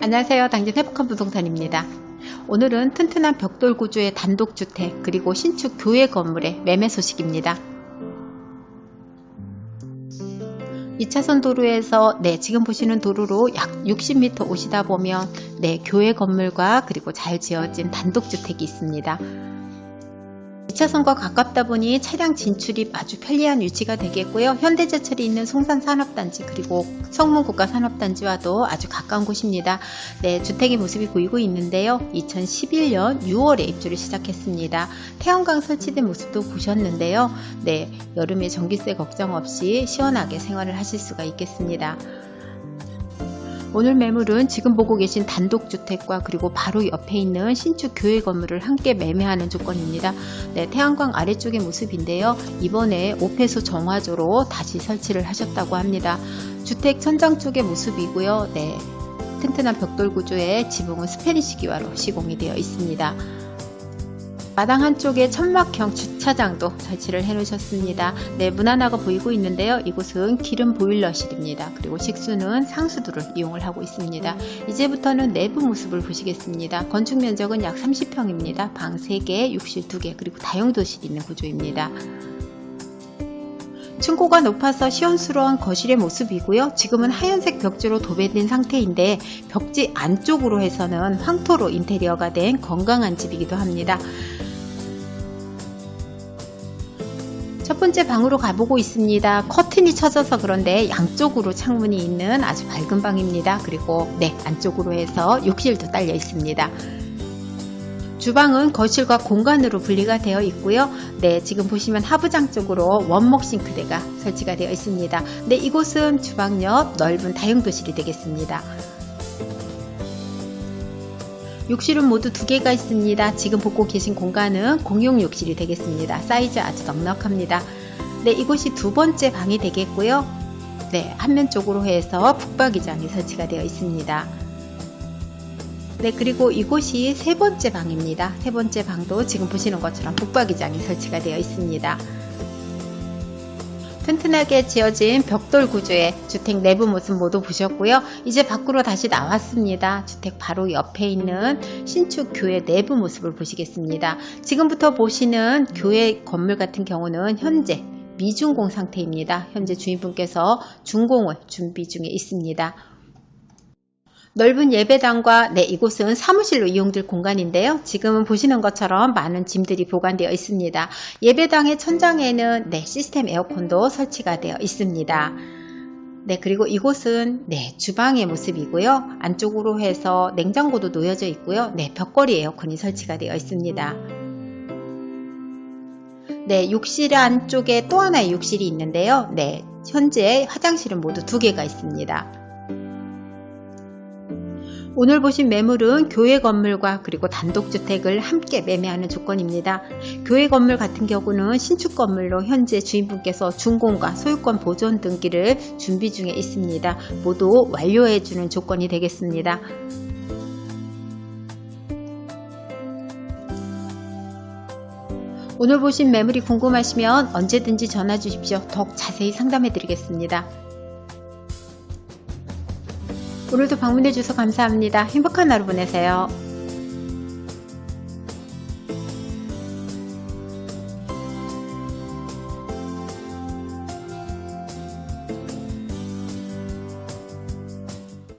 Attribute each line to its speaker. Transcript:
Speaker 1: 안녕하세요. 당진 회복한 부동산입니다. 오늘은 튼튼한 벽돌 구조의 단독주택 그리고 신축 교회 건물의 매매 소식입니다. 2차선 도로에서 네 지금 보시는 도로로 약 60m 오시다 보면 네 교회 건물과 그리고 잘 지어진 단독주택이 있습니다. 2차선과 가깝다 보니 차량 진출이 아주 편리한 위치가 되겠고요. 현대제철이 있는 송산 산업단지 그리고 성문 국가 산업단지와도 아주 가까운 곳입니다. 네, 주택의 모습이 보이고 있는데요. 2011년 6월에 입주를 시작했습니다. 태양광 설치된 모습도 보셨는데요. 네, 여름에 전기세 걱정 없이 시원하게 생활을 하실 수가 있겠습니다. 오늘 매물은 지금 보고 계신 단독주택과 그리고 바로 옆에 있는 신축 교회 건물을 함께 매매하는 조건입니다. 네, 태양광 아래쪽의 모습인데요. 이번에 오페소 정화조로 다시 설치를 하셨다고 합니다. 주택 천장 쪽의 모습이고요. 네, 튼튼한 벽돌 구조의 지붕은 스페니시 기와로 시공이 되어 있습니다. 마당 한쪽에 천막형 주차장도 설치를 해 놓으셨습니다. 네, 무난하고 보이고 있는데요. 이곳은 기름 보일러실입니다. 그리고 식수는 상수도를 이용을 하고 있습니다. 이제부터는 내부 모습을 보시겠습니다. 건축 면적은 약 30평입니다. 방 3개, 욕실 2개, 그리고 다용도실이 있는 구조입니다. 층고가 높아서 시원스러운 거실의 모습이고요. 지금은 하얀색 벽지로 도배된 상태인데 벽지 안쪽으로 해서는 황토로 인테리어가 된 건강한 집이기도 합니다. 첫 번째 방으로 가보고 있습니다. 커튼이 쳐져서 그런데 양쪽으로 창문이 있는 아주 밝은 방입니다. 그리고 네 안쪽으로 해서 욕실도 딸려 있습니다. 주방은 거실과 공간으로 분리가 되어 있고요. 네, 지금 보시면 하부장 쪽으로 원목 싱크대가 설치가 되어 있습니다. 네, 이곳은 주방 옆 넓은 다용도실이 되겠습니다. 욕실은 모두 두 개가 있습니다. 지금 보고 계신 공간은 공용 욕실이 되겠습니다. 사이즈 아주 넉넉합니다. 네, 이곳이 두 번째 방이 되겠고요. 네, 한면 쪽으로 해서 북박이장이 설치가 되어 있습니다. 네, 그리고 이곳이 세 번째 방입니다. 세 번째 방도 지금 보시는 것처럼 북박이장이 설치가 되어 있습니다. 튼튼하게 지어진 벽돌 구조의 주택 내부 모습 모두 보셨고요. 이제 밖으로 다시 나왔습니다. 주택 바로 옆에 있는 신축 교회 내부 모습을 보시겠습니다. 지금부터 보시는 교회 건물 같은 경우는 현재 미준공 상태입니다. 현재 주인분께서 준공을 준비 중에 있습니다. 넓은 예배당과 네 이곳은 사무실로 이용될 공간인데요. 지금은 보시는 것처럼 많은 짐들이 보관되어 있습니다. 예배당의 천장에는 네 시스템 에어컨도 설치가 되어 있습니다. 네 그리고 이곳은 네 주방의 모습이고요. 안쪽으로 해서 냉장고도 놓여져 있고요. 네 벽걸이 에어컨이 설치가 되어 있습니다. 네 욕실 안쪽에 또 하나의 욕실이 있는데요. 네 현재 화장실은 모두 두 개가 있습니다. 오늘 보신 매물은 교회 건물과 그리고 단독주택을 함께 매매하는 조건입니다. 교회 건물 같은 경우는 신축 건물로 현재 주인분께서 준공과 소유권 보존 등기를 준비 중에 있습니다. 모두 완료해주는 조건이 되겠습니다. 오늘 보신 매물이 궁금하시면 언제든지 전화 주십시오. 더욱 자세히 상담해 드리겠습니다. 오늘도 방문해 주셔서 감사합니다. 행복한 하루 보내세요.